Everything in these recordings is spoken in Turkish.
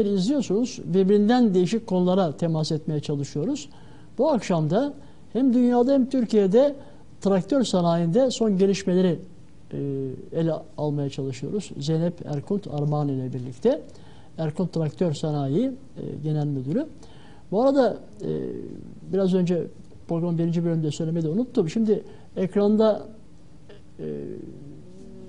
izliyorsunuz. Birbirinden değişik konulara temas etmeye çalışıyoruz. Bu akşam da hem dünyada hem Türkiye'de traktör sanayinde son gelişmeleri e, ele almaya çalışıyoruz. Zeynep Erkunt Armağan ile birlikte. Erkunt Traktör Sanayi e, Genel Müdürü. Bu arada e, biraz önce programın birinci bölümünde söylemeyi de unuttum. Şimdi ekranda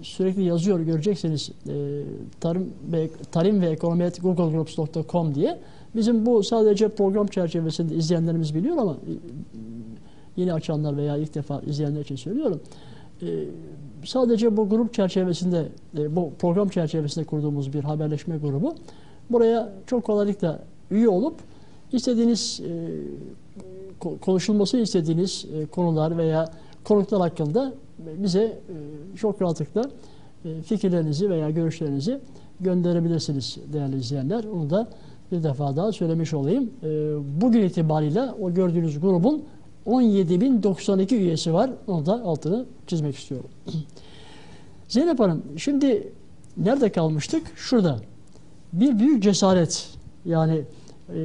sürekli yazıyor göreceksiniz e, tarım ve tarım ve ekonomi googlegroups.com diye. Bizim bu sadece program çerçevesinde izleyenlerimiz biliyor ama e, yeni açanlar veya ilk defa izleyenler için söylüyorum. E, sadece bu grup çerçevesinde, e, bu program çerçevesinde kurduğumuz bir haberleşme grubu. Buraya çok kolaylıkla üye olup istediğiniz e, konuşulması istediğiniz e, konular veya konuklar hakkında bize e, çok rahatlıkla e, fikirlerinizi veya görüşlerinizi gönderebilirsiniz değerli izleyenler. Onu da bir defa daha söylemiş olayım. E, bugün itibariyle o gördüğünüz grubun 17.092 üyesi var. Onu da altını çizmek istiyorum. Zeynep Hanım şimdi nerede kalmıştık? Şurada. Bir büyük cesaret. Yani e,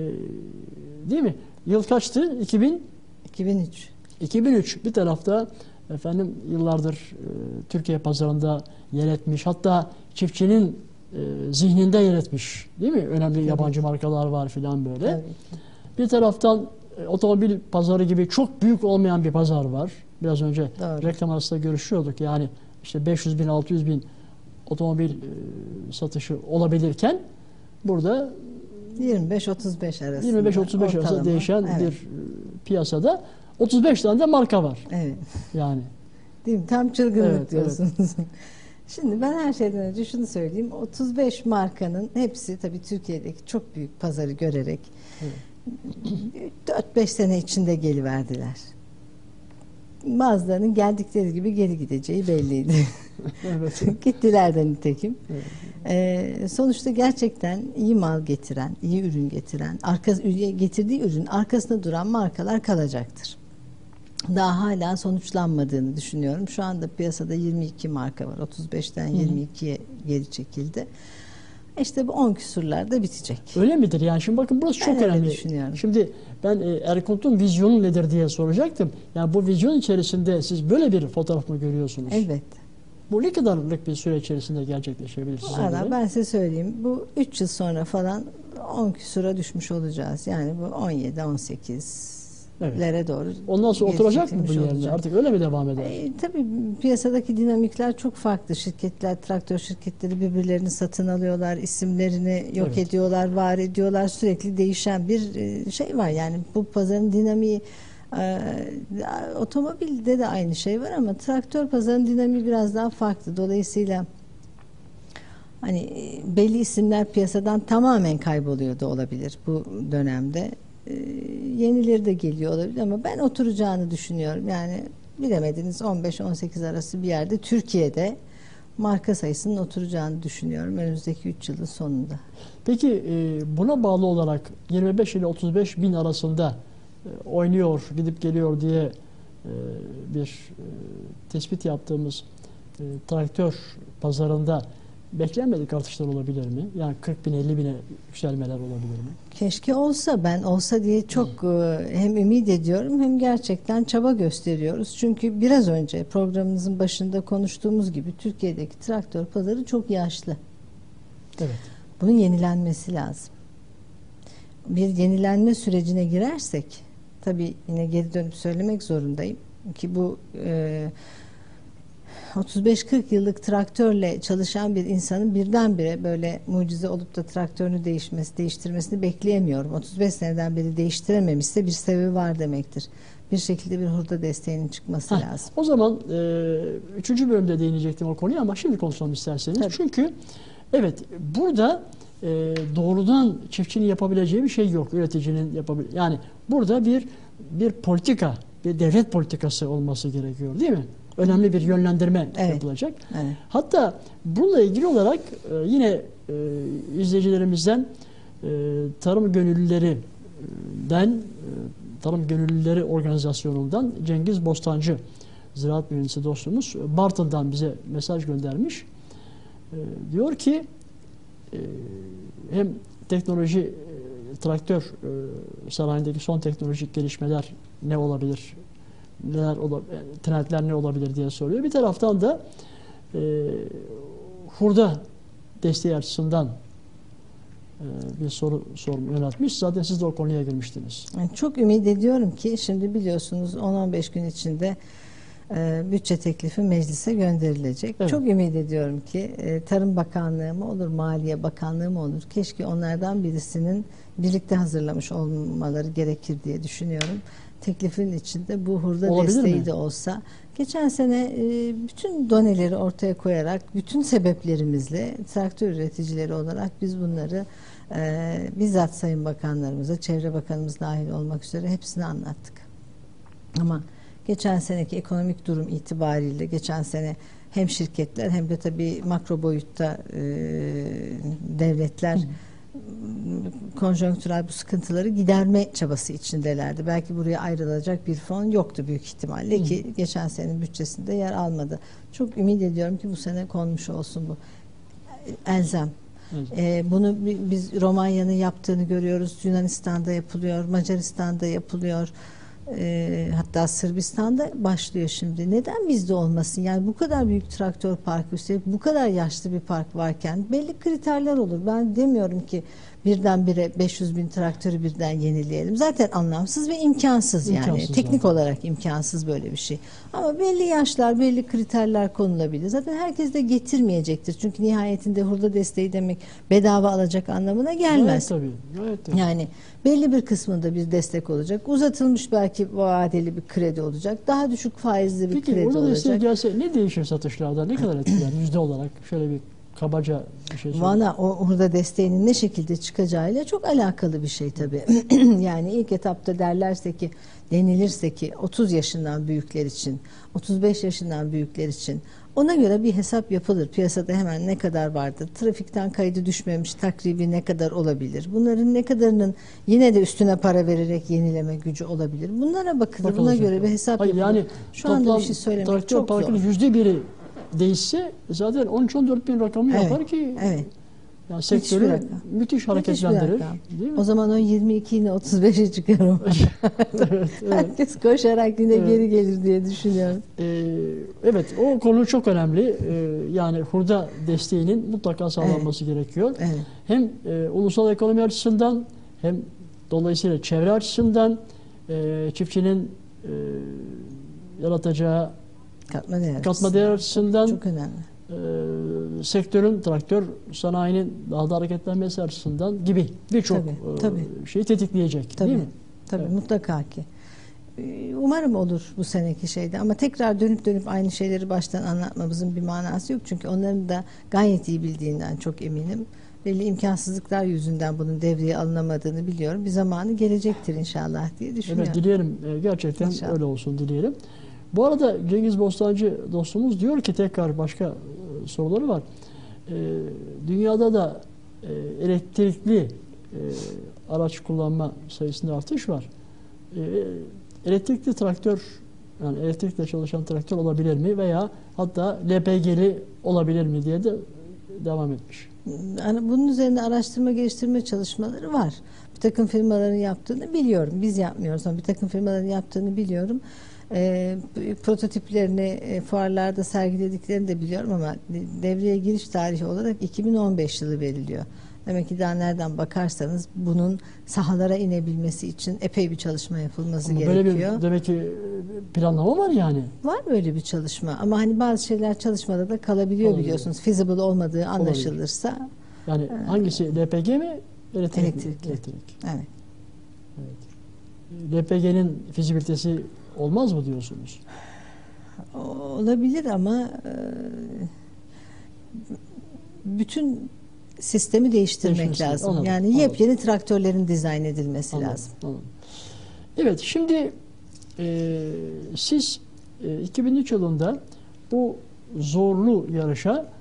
değil mi? Yıl kaçtı? 2000 2003. 2003 bir tarafta efendim yıllardır e, Türkiye pazarında yer etmiş. Hatta çiftçinin e, zihninde yer etmiş. Değil mi? Önemli Tabii. yabancı markalar var filan böyle. Tabii. Bir taraftan e, otomobil pazarı gibi çok büyük olmayan bir pazar var. Biraz önce Doğru. reklam arasında görüşüyorduk. Yani işte 500 bin 600 bin otomobil e, satışı olabilirken burada 25-35 arasında 25-35 arasında değişen evet. bir e, piyasada 35 tane de marka var. Evet. Yani. Değil mi? Tam çılgınlık evet, diyorsunuz. Evet. Şimdi ben her şeyden önce şunu söyleyeyim. 35 markanın hepsi tabii Türkiye'deki çok büyük pazarı görerek evet. 4-5 sene içinde geliverdiler. Bazılarının geldikleri gibi geri gideceği belliydi. evet. Gittiler de nitekim. Evet. Ee, sonuçta gerçekten iyi mal getiren, iyi ürün getiren, arka, getirdiği ürün arkasında duran markalar kalacaktır daha hala sonuçlanmadığını düşünüyorum. Şu anda piyasada 22 marka var. 35'ten 22'ye geri çekildi. İşte bu 10 küsurlarda bitecek. Öyle midir? Yani şimdi bakın burası çok ben önemli. düşünüyorum. Şimdi ben e, Erkunt'un vizyonu nedir diye soracaktım. Yani bu vizyon içerisinde siz böyle bir fotoğraf mı görüyorsunuz? Evet. Bu ne kadarlık bir süre içerisinde gerçekleşebilir size Valla ben size söyleyeyim. Bu 3 yıl sonra falan 10 küsura düşmüş olacağız. Yani bu 17, 18, evet. doğru. Ondan sonra oturacak mı bu yerine? Olacak. Artık öyle mi devam eder? E, tabii piyasadaki dinamikler çok farklı. Şirketler, traktör şirketleri birbirlerini satın alıyorlar, isimlerini yok evet. ediyorlar, var ediyorlar. Sürekli değişen bir e, şey var. Yani bu pazarın dinamiği e, otomobilde de aynı şey var ama traktör pazarının dinamiği biraz daha farklı. Dolayısıyla hani e, belli isimler piyasadan tamamen kayboluyor da olabilir bu dönemde. E, yenileri de geliyor olabilir ama ben oturacağını düşünüyorum. Yani bilemediniz 15-18 arası bir yerde Türkiye'de marka sayısının oturacağını düşünüyorum önümüzdeki 3 yılın sonunda. Peki e, buna bağlı olarak 25 ile 35 bin arasında e, oynuyor, gidip geliyor diye bir tespit yaptığımız traktör pazarında beklenmedik artışlar olabilir mi? Yani 40 bin 50 bine yükselmeler olabilir mi? Keşke olsa ben olsa diye çok e, hem ümit ediyorum hem gerçekten çaba gösteriyoruz. Çünkü biraz önce programımızın başında konuştuğumuz gibi Türkiye'deki traktör pazarı çok yaşlı. Evet. Bunun yenilenmesi lazım. Bir yenilenme sürecine girersek tabii yine geri dönüp söylemek zorundayım ki bu e, 35-40 yıllık traktörle çalışan bir insanın birdenbire böyle mucize olup da traktörünü değişmesi, değiştirmesini bekleyemiyorum. 35 seneden beri değiştirememişse bir sebebi var demektir. Bir şekilde bir hurda desteğinin çıkması Heh, lazım. O zaman e, üçüncü bölümde değinecektim o konuyu ama şimdi konuşalım isterseniz. Tabii. Çünkü evet burada e, doğrudan çiftçinin yapabileceği bir şey yok. Üreticinin yapabileceği. Yani burada bir bir politika, bir devlet politikası olması gerekiyor değil mi? Önemli bir yönlendirme evet. yapılacak. Evet. Hatta bununla ilgili olarak e, yine e, izleyicilerimizden e, tarım gönüllülerinden tarım gönüllüleri organizasyonundan Cengiz Bostancı ziraat mühendisi dostumuz Bartın'dan bize mesaj göndermiş. Diyor ki hem teknoloji, traktör sanayindeki son teknolojik gelişmeler ne olabilir? Neler ola, e, trendler ne olabilir diye soruyor. Bir taraftan da e, hurda desteği açısından e, bir soru sor, yöneltmiş. Zaten siz de o konuya girmiştiniz. Yani çok ümit ediyorum ki şimdi biliyorsunuz 10-15 gün içinde e, bütçe teklifi meclise gönderilecek. Evet. Çok ümit ediyorum ki e, Tarım Bakanlığı mı olur, Maliye Bakanlığı mı olur? Keşke onlardan birisinin birlikte hazırlamış olmaları gerekir diye düşünüyorum. Teklifin içinde bu hurda Olabilir desteği mi? de olsa. Geçen sene e, bütün doneleri ortaya koyarak, bütün sebeplerimizle traktör üreticileri olarak biz bunları e, bizzat Sayın Bakanlarımıza, Çevre Bakanımız dahil olmak üzere hepsini anlattık. Ama geçen seneki ekonomik durum itibariyle geçen sene hem şirketler hem de tabii makro boyutta e, devletler Hı. Konjonktürel bu sıkıntıları giderme çabası içindelerdi. Belki buraya ayrılacak bir fon yoktu büyük ihtimalle Hı. ki geçen senenin bütçesinde yer almadı. Çok ümit ediyorum ki bu sene konmuş olsun bu. Elzem. Ee, bunu bi- biz Romanya'nın yaptığını görüyoruz. Yunanistan'da yapılıyor, Macaristan'da yapılıyor. Ee, hatta Sırbistan'da başlıyor şimdi. Neden bizde olmasın? Yani bu kadar büyük traktör parkı üstelik bu kadar yaşlı bir park varken belli kriterler olur. Ben demiyorum ki birdenbire 500 bin traktörü birden yenileyelim. Zaten anlamsız ve imkansız yani. İmkansız Teknik zaten. olarak imkansız böyle bir şey. Ama belli yaşlar, belli kriterler konulabilir. Zaten herkes de getirmeyecektir. Çünkü nihayetinde hurda desteği demek bedava alacak anlamına gelmez. Gayet tabii. Gayet tabii. Yani belli bir kısmında bir destek olacak. Uzatılmış belki vadeli bir kredi olacak. Daha düşük faizli bir Peki kredi orada desteği olacak. gelse ne değişir satışlarda? Ne kadar etkiler yüzde olarak? Şöyle bir kabaca bir şey söyleyeyim. Valla o hurda desteğinin ne şekilde çıkacağıyla çok alakalı bir şey tabii. yani ilk etapta derlerse ki denilirse ki 30 yaşından büyükler için, 35 yaşından büyükler için ona göre bir hesap yapılır. Piyasada hemen ne kadar vardır? Trafikten kaydı düşmemiş takribi ne kadar olabilir? Bunların ne kadarının yine de üstüne para vererek yenileme gücü olabilir? Bunlara bakılır. Buna göre bir hesap Hayır, yapılır. yani Şu anda bir şey söylemek çok zor. yüzde biri değişse zaten 13-14 bin rakamı Evet, yapar ki Evet. yani bir sektörü müthiş bir hareketlendirir. rakam. Değil mi? O zaman o 22 yine 35'e çıkar o. evet, evet. Herkes koşarak yine Evet. geri gelir diye düşünüyorum. Ee, evet o konu çok önemli. Ee, yani hurda desteğinin mutlaka sağlanması gerekiyor. Evet. Hem e, ulusal ekonomi açısından hem dolayısıyla çevre açısından e, çiftçinin e, yaratacağı Katma değer. katma değer açısından Çok önemli. e, sektörün, traktör sanayinin daha da hareketlenmesi açısından gibi birçok e, şeyi tetikleyecek Tabii. değil mi? Tabii Evet. mutlaka ki. Umarım olur bu seneki şeyde ama tekrar dönüp dönüp aynı şeyleri baştan anlatmamızın bir manası yok. Çünkü onların da gayet iyi bildiğinden çok eminim. Belli imkansızlıklar yüzünden bunun devreye alınamadığını biliyorum. Bir zamanı gelecektir inşallah diye düşünüyorum. Evet dileyelim gerçekten İnşallah. öyle olsun dileyelim. Bu arada Cengiz Bostancı dostumuz diyor ki tekrar başka e, soruları var. E, dünyada da e, elektrikli e, araç kullanma sayısında artış var. E, elektrikli traktör yani elektrikle çalışan traktör olabilir mi veya hatta LPG'li olabilir mi diye de devam etmiş. Yani bunun üzerine araştırma geliştirme çalışmaları var. Bir takım firmaların yaptığını biliyorum. Biz yapmıyoruz ama bir takım firmaların yaptığını biliyorum. Ee, prototiplerini e, fuarlarda sergilediklerini de biliyorum ama de- devreye giriş tarihi olarak 2015 yılı veriliyor. Demek ki daha nereden bakarsanız bunun sahalara inebilmesi için epey bir çalışma yapılması Ama böyle gerekiyor. bir demek ki e, planlama var yani. Var böyle bir çalışma ama hani bazı şeyler çalışmada da kalabiliyor Olabilir. biliyorsunuz. Feasible olmadığı anlaşılırsa Yani hangisi LPG mi? Elektrik. mi? Elektrikli. Elektrik. evet. LPG'nin fizibilitesi olmaz mı diyorsunuz? Olabilir ama e, bütün sistemi değiştirmek Değişmesi, lazım. anladım, yani anladım. yepyeni traktörlerin dizayn edilmesi Anladım, lazım. anladım. Evet şimdi e, siz e, 2003 yılında bu zorlu yarışa